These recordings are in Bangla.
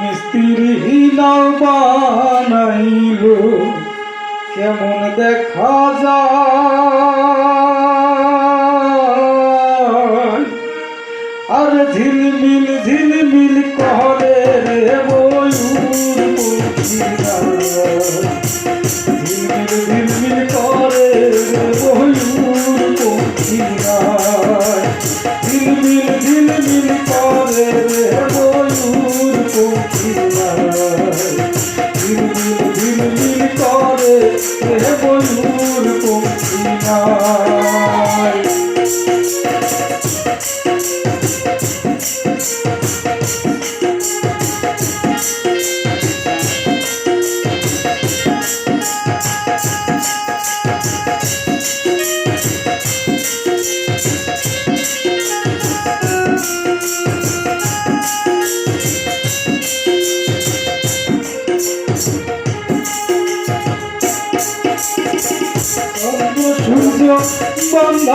মিস্ত্রি নাও বানাইল। কেমন দেখা যায়। আর ঝিলমিল ঝিলমিল করে রে ময়ূর ঝিলমিল ঝিলমিল করে রে ময়ূর পক্ষীরা। পক্ষীরা বন্ধ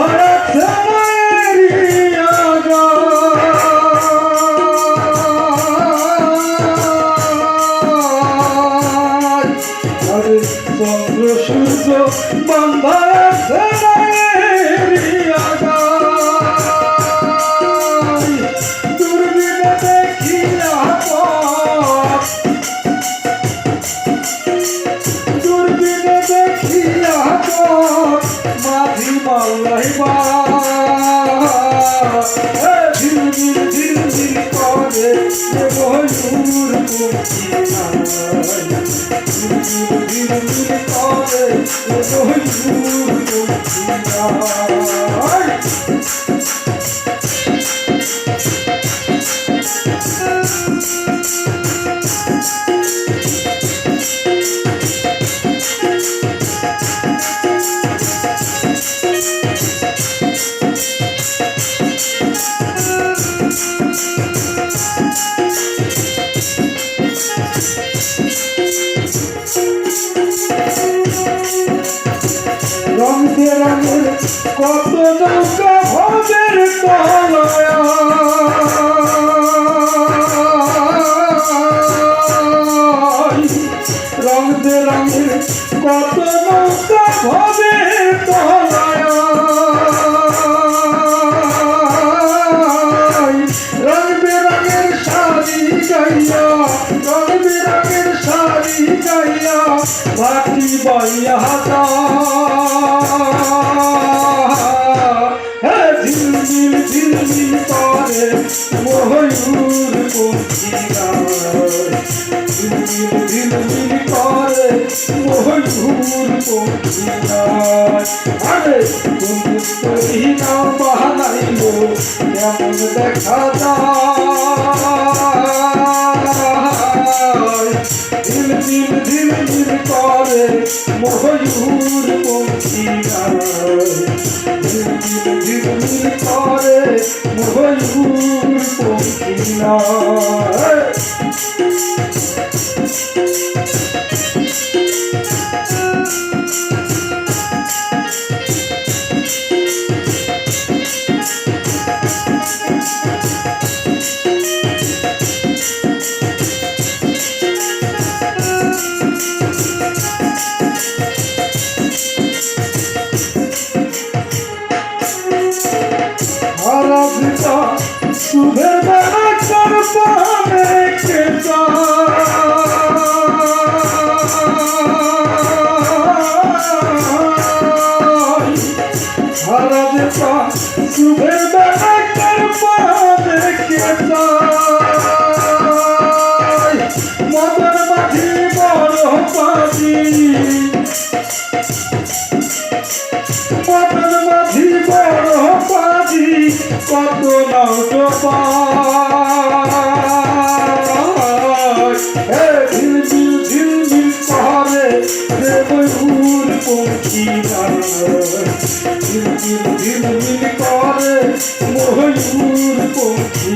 ময়ূর কত নৌকা ভবের তলায় রং বেরঙের শাড়ি গাইয়া রং বেরঙের শাড়ি গাইয়া ভাটি বাইয়া হাতা ঝিলমিল ঝিলমিল করে ময়ূর পক্ষীরা ঝিলমিল ঝিলমিল পক্ষীরা আরে তুমি তৈরি না বাহানাইল কেমন দেখা যায় ঝিলমিল ঝিলমিল করে ময়ূর পক্ষীরা ঝিলমিল ঝিলমিল করে ময়ূর পক্ষীরা পানে কেতা মদন মাঝি বড় পাজি পটল মাঝি বড় পাজি কত নৌটো ঝিলমিল করে ময়ূর পঙ্খী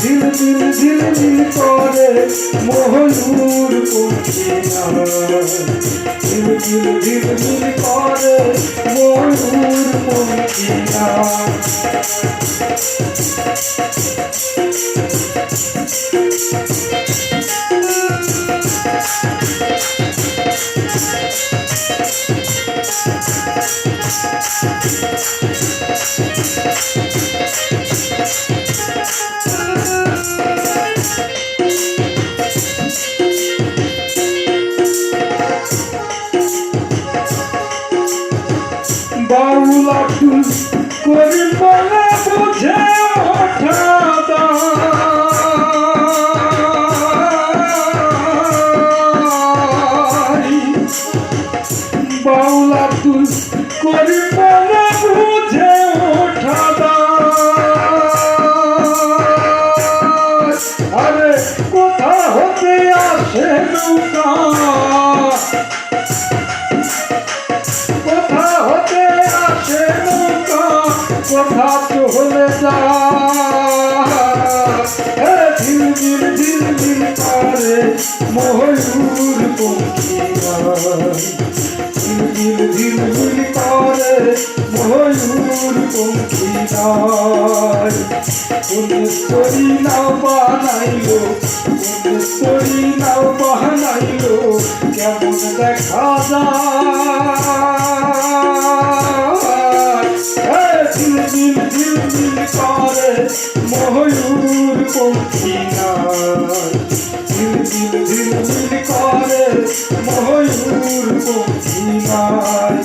ঝিলমিল ঝিলমিল করে ময়ূর পঙ্খী ঝিলমিল ঝিলমিল করে ময়ূর পঙ্খিরা বাউল আব্দুল করিম বলে বুঝে ওঠা দায়। বাউল আব্দুল করিম বলে বুঝে দায়। আরে কোথা হতে আসে নৌকা ঝিলমিল করে ময়ূর পঙ্খিরা ঝিলমিল ঝিলমিল করে ময়ূর পঙ্খিরা কোন তরি নাও বানাইলো, কোন তরি নাও বানাইলো, কেমন দেখা যায়? ঝিলমিল ঝিলমিল করে ময়ূর পক্ষী নাই ঝিলমিল ঝিলমিল করে ময়ূর পক্ষী নাই